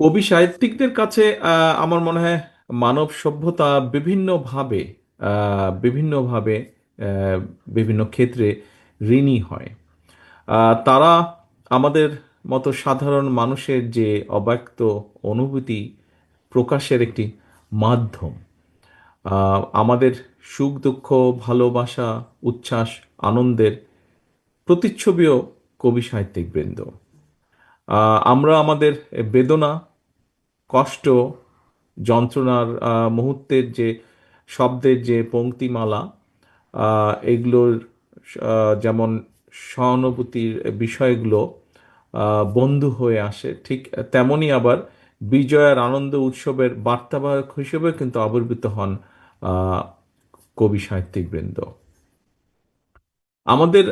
কবি সাহিত্যিকদের কাছে আমার মনে হয় মানব সভ্যতা বিভিন্নভাবে বিভিন্নভাবে বিভিন্ন ক্ষেত্রে ঋণী হয়। তারা আমাদের মতো সাধারণ মানুষের যে অব্যক্ত অনুভূতি প্রকাশের একটি মাধ্যম। আমাদের সুখ, দুঃখ, ভালোবাসা, উচ্ছ্বাস, আনন্দের প্রতিচ্ছবিও কবি সাহিত্যিক বৃন্দ আমরা আমাদের বেদনা কষ্ট, যন্ত্রণার মুহূর্তের যে শব্দের যে পংক্তিমালা এগুলোর যেমন সহানুভূতির বিষয়গুলো বন্ধু হয়ে আসে, ঠিক তেমনই আবার বিজয়ের আনন্দ উৎসবের বার্তাবাহক হিসেবে কিন্তু আবির্ভূত হন কবি সাহিত্যিকবৃন্দ। আমাদের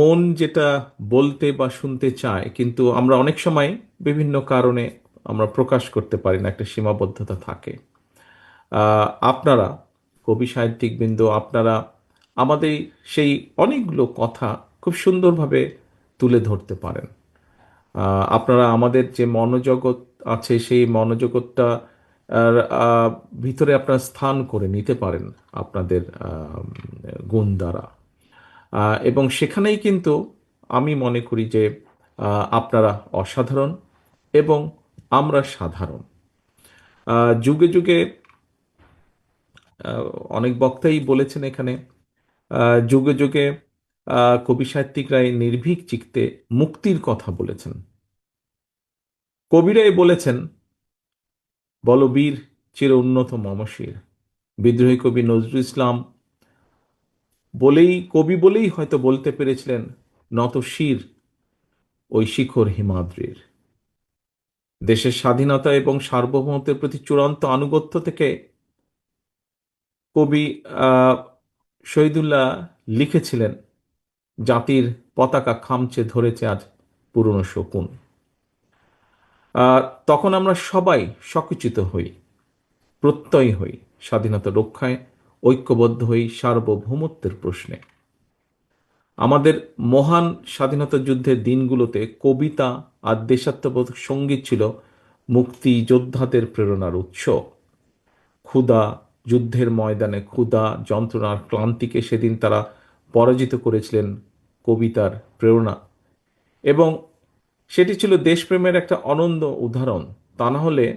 মন যেটা বলতে বা শুনতে চায়, কিন্তু আমরা অনেক সময় বিভিন্ন কারণে আমরা প্রকাশ করতে পারি না, একটা সীমাবদ্ধতা থাকে। আপনারা, কবি, সাহিত্যিকবৃন্দ, আপনারা আমাদের সেই অনেকগুলো কথা খুব সুন্দরভাবে তুলে ধরতে পারেন। আপনারা আমাদের যে মনোজগৎ আছে, সেই মনোজগৎটা ভিতরে আপনারা স্থান করে নিতে পারেন আপনাদের গুণ দ্বারা। এবং সেখানেই কিন্তু আমি মনে করি যে আপনারা অসাধারণ এবং আমরা সাধারণ। যুগে যুগে অনেক বক্তাই বলেছেন এখানে যুগে যুগে কবি সাহিত্যিকরাই নির্ভীক চিত্তে মুক্তির কথা বলেছেন। কবিরাই বলেছেন বলবীর চির উন্নত মমশির। বিদ্রোহী কবি নজরুল ইসলাম বলেই, কবি বলেই হয়তো বলতে পেরেছিলেন, নত শির, ওই শিখর হিমাদ্রির। দেশের স্বাধীনতা এবং সার্বভৌমত্বের প্রতি চূড়ান্ত আনুগত্য থেকে কবি শহীদুল্লাহ লিখেছিলেন, জাতির পতাকা খামচে ধরেছে আজ পুরনো শকুন। তখন আমরা সবাই সকুচিত হই, প্রত্যয় হই স্বাধীনতা রক্ষায়, ঐক্যবদ্ধ হই সার্বভৌমত্বের প্রশ্নে। আমাদের মহান স্বাধীনতা যুদ্ধের দিনগুলোতে কবিতা আর দেশাত্মবোধক সংগীত ছিল মুক্তি যোদ্ধাদের প্রেরণার উৎস। ক্ষুধা যুদ্ধের ময়দানে ক্ষুধা যন্ত্রণার ক্লান্তিকে সেদিন তারা পরাজিত করেছিলেন কবিতার প্রেরণা। এবং সেটি ছিল দেশপ্রেমের একটা অনন্য উদাহরণ। তা না হলে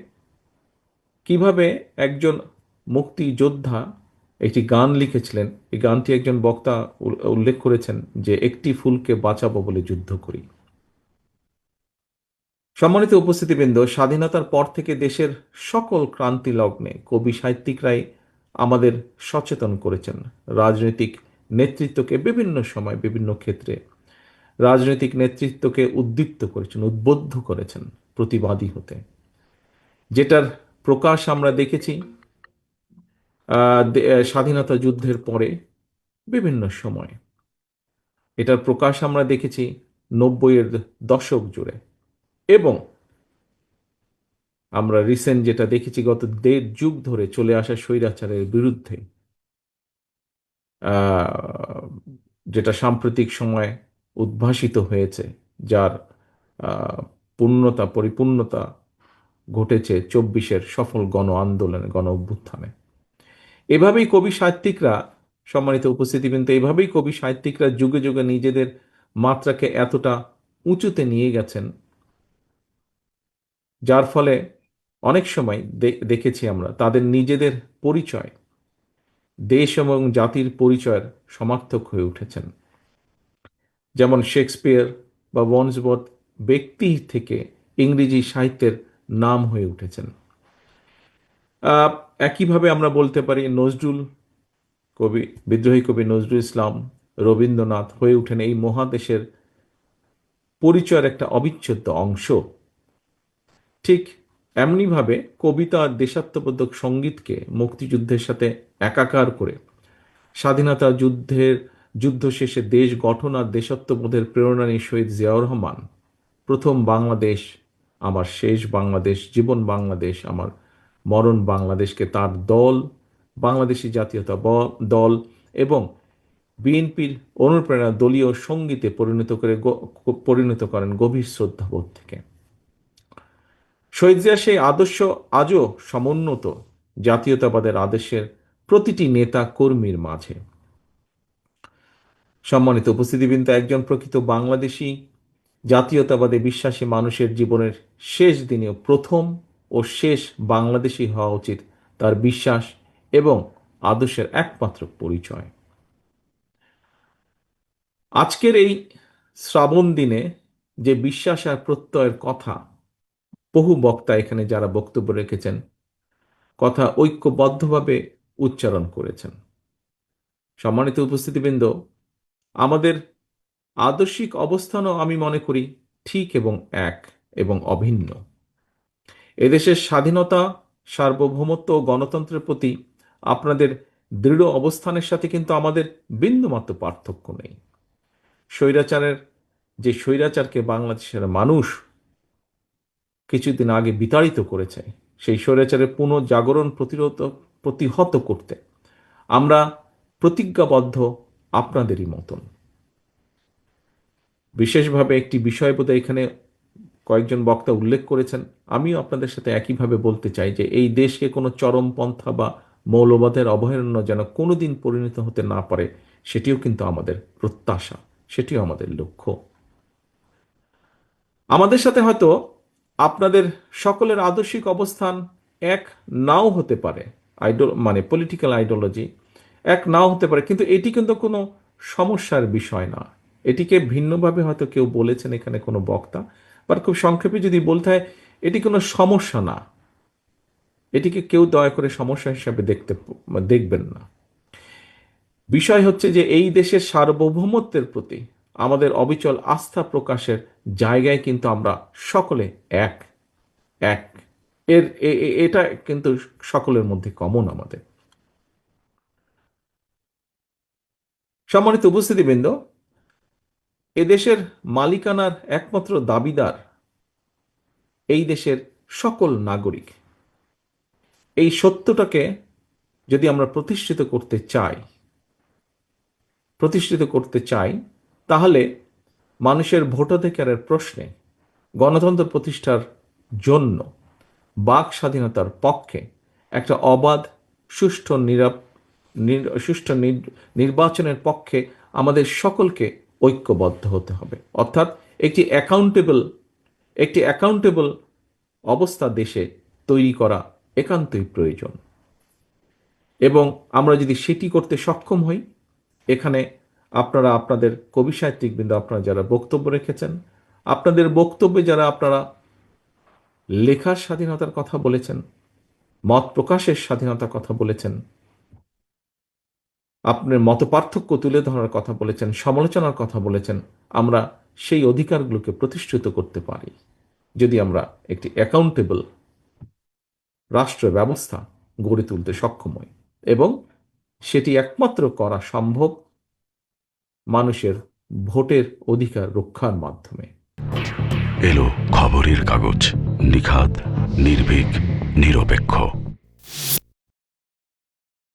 কীভাবে একজন মুক্তিযোদ্ধা একটি গান লিখেছিলেন। এই গানটি একজন বক্তা উল- উল্লেখ করেছেন যে, একটি ফুলকে বাঁচাবো বলে যুদ্ধ করি। সম্মানিত উপস্থিতিবৃন্দ, স্বাধীনতার পর থেকে দেশের সকল ক্রান্তি লগ্নে কবি সাহিত্যিকরাই আমাদের সচেতন করেছেন। রাজনৈতিক নেতৃত্বকে বিভিন্ন সময় বিভিন্ন ক্ষেত্রে রাজনৈতিক নেতৃত্বকে উদ্দীপ্ত করেছেন, উদ্বুদ্ধ করেছেন প্রতিবাদী হতে। যেটার প্রকাশ আমরা দেখেছি স্বাধীনতা যুদ্ধের পরে বিভিন্ন সময়। এটার প্রকাশ আমরা দেখেছি নব্বইয়ের দশক জুড়ে। এবং আমরা রিসেন্ট যেটা দেখেছি গত দেড় যুগ ধরে চলে আসা স্বৈরাচারের বিরুদ্ধে যেটা সাম্প্রতিক সময়ে উদ্ভাসিত হয়েছে, যার পূর্ণতা, পরিপূর্ণতা ঘটেছে চব্বিশের সফল গণ আন্দোলনে, গণ অভ্যুত্থানে। এভাবেই কবি সাহিত্যিকরা সম্মানিত উপস্থিতিবৃন্দ, এভাবেই কবি সাহিত্যিকরা যুগে যুগে নিজেদের মাত্রাকে এতটা উঁচুতে নিয়ে গেছেন। যার ফলে অনেক সময় দেখেছি আমরা তাদের নিজেদের পরিচয়, দেশ এবং জাতির পরিচয়ের সমার্থক হয়ে উঠেছেন। যেমন শেক্সপিয়ার বা ওয়ান্সবর্থ ব্যক্তি থেকে ইংরেজি সাহিত্যের নাম হয়ে উঠেছেন। একইভাবে আমরা বলতে পারি নজরুল কবি, বিদ্রোহী কবি নজরুল ইসলাম রবীন্দ্রনাথ হয়ে ওঠেন এই মহাদেশের পরিচয়ের একটা অবিচ্ছেদ্য অংশ। ঠিক এমনিভাবে কবিতা দেশাত্মবোধক সঙ্গীতকে মুক্তিযুদ্ধের সাথে একাকার করে, স্বাধীনতা যুদ্ধের, যুদ্ধ শেষে দেশ গঠন আর দেশাত্মবোধের প্রেরণা নিয়ে শহীদ জিয়াউর রহমান, প্রথম বাংলাদেশ, আমার শেষ বাংলাদেশ, জীবন বাংলাদেশ, আমার মরণ বাংলাদেশকে তার দল, বাংলাদেশি জাতীয়তা দল এবং বিএনপির অনুপ্রেরণা দলীয় সঙ্গীতে পরিণত করে পরিণত করেন গভীর শ্রদ্ধাবোধ থেকে। শহীদ জিয়ার সেই আদর্শ আজও সমুন্নত জাতীয়তাবাদের আদর্শের প্রতিটি নেতা কর্মীর মাঝে। সম্মানিত উপস্থিতিবৃন্দ, একজন প্রকৃত বাংলাদেশী জাতীয়তাবাদে বিশ্বাসী মানুষের জীবনের শেষ দিনেও প্রথম ও শেষ বাংলাদেশী হওয়া উচিত তার বিশ্বাস এবং আদর্শের একমাত্র পরিচয়। আজকের এই শ্রাবণ দিনে যে বিশ্বাস আর প্রত্যয়ের কথা বহু বক্তা এখানে যারা বক্তব্য রেখেছেন, কথা ঐক্যবদ্ধভাবে উচ্চারণ করেছেন। সম্মানিত উপস্থিতিবৃন্দ, আমাদের আদর্শিক অবস্থানও আমি মনে করি ঠিক এবং এক এবং অভিন্ন। এদেশের স্বাধীনতা, সার্বভৌমত্ব ও গণতন্ত্রের প্রতি আপনাদের দৃঢ় অবস্থানের সাথে কিন্তু আমাদের বিন্দুমাত্র পার্থক্য নেই। স্বৈরাচারের, যে স্বৈরাচারকে বাংলাদেশের মানুষ কিছুদিন আগে বিতাড়িত করেছে, সেই স্বৈরাচারের পুনঃজাগরণ প্রতিরোধ, প্রতিহত করতে আমরা প্রতিজ্ঞাবদ্ধ আপনাদেরই মতন। বিশেষভাবে একটি বিষয় বোধহয় এখানে কয়েকজন বক্তা উল্লেখ করেছেন, আমিও আপনাদের সাথে একইভাবে বলতে চাই যে এই দেশকে কোনো চরমপন্থা বা মৌলবাদের অভয়ারণ্য যেন কোনোদিন পরিণত হতে না পারে, সেটিও কিন্তু আমাদের প্রত্যাশা, সেটিও আমাদের লক্ষ্য। আমাদের সাথে হয়তো আপনাদের সকলের আদর্শিক অবস্থান এক নাও হতে পারে আইডল মানে পলিটিক্যাল আইডিওলজি এক নাও হতে পারে, কিন্তু এটি কিন্তু কোনো সমস্যার বিষয় না। এটিকে ভিন্নভাবে হয়তো কেউ বলেছেন এখানে কোনো বক্তা বা খুব সংক্ষেপে যদি বলতে হয়, এটি কোনো সমস্যা না। এটিকে কেউ দয়া করে সমস্যা হিসাবে দেখতে দেখবেন না। বিষয় হচ্ছে যে এই দেশের সার্বভৌমত্বের প্রতি আমাদের অবিচল আস্থা প্রকাশের জায়গায় কিন্তু আমরা সকলে এক এক। এর এটা কিন্তু সকলের মধ্যে কমন আমাদের। সম্মানিত উপস্থিতিবৃন্দ এদেশের মালিকানার একমাত্র দাবিদার এই দেশের সকল নাগরিক। এই সত্যটাকে যদি আমরা প্রতিষ্ঠিত করতে চাই, প্রতিষ্ঠিত করতে চাই, তাহলে মানুষের ভোটাধিকারের প্রশ্নে গণতন্ত্র প্রতিষ্ঠার জন্য বাক স্বাধীনতার পক্ষে একটা অবাধ, সুষ্ঠু, নিরাপ, নির- সুষ্ঠু নির- নির্বাচনের পক্ষে আমাদের সকলকে ঐক্যবদ্ধ হতে হবে। অর্থাৎ একটি অ্যাকাউন্টেবল একটি অ্যাকাউন্টেবল অবস্থা দেশে তৈরি করা একান্তই প্রয়োজন। এবং আমরা যদি সেটি করতে সক্ষম হই, এখানে আপনারা আপনাদের কবি সাহিত্যিকবৃন্দ, আপনারা যারা বক্তব্য রেখেছেন, আপনাদের বক্তব্যে যারা আপনারা লেখার স্বাধীনতার কথা বলেছেন, মত প্রকাশের স্বাধীনতার কথা বলেছেন আপনার মত পার্থক্য তুলে ধরার কথা বলেছেন, সমালোচনার কথা বলেছেন, আমরা সেই অধিকারগুলোকে প্রতিষ্ঠিত করতে পারি। যদি আমরা একটি অ্যাকাউন্টেবল রাষ্ট্র ব্যবস্থা গড়ে তুলতে সক্ষম হই এবং সেটি একমাত্র করা সম্ভব মানুষের ভোটের অধিকার রক্ষার মাধ্যমে। এলো খবরের কাগজ, নিখাদ, নির্ভীক, নিরপেক্ষ।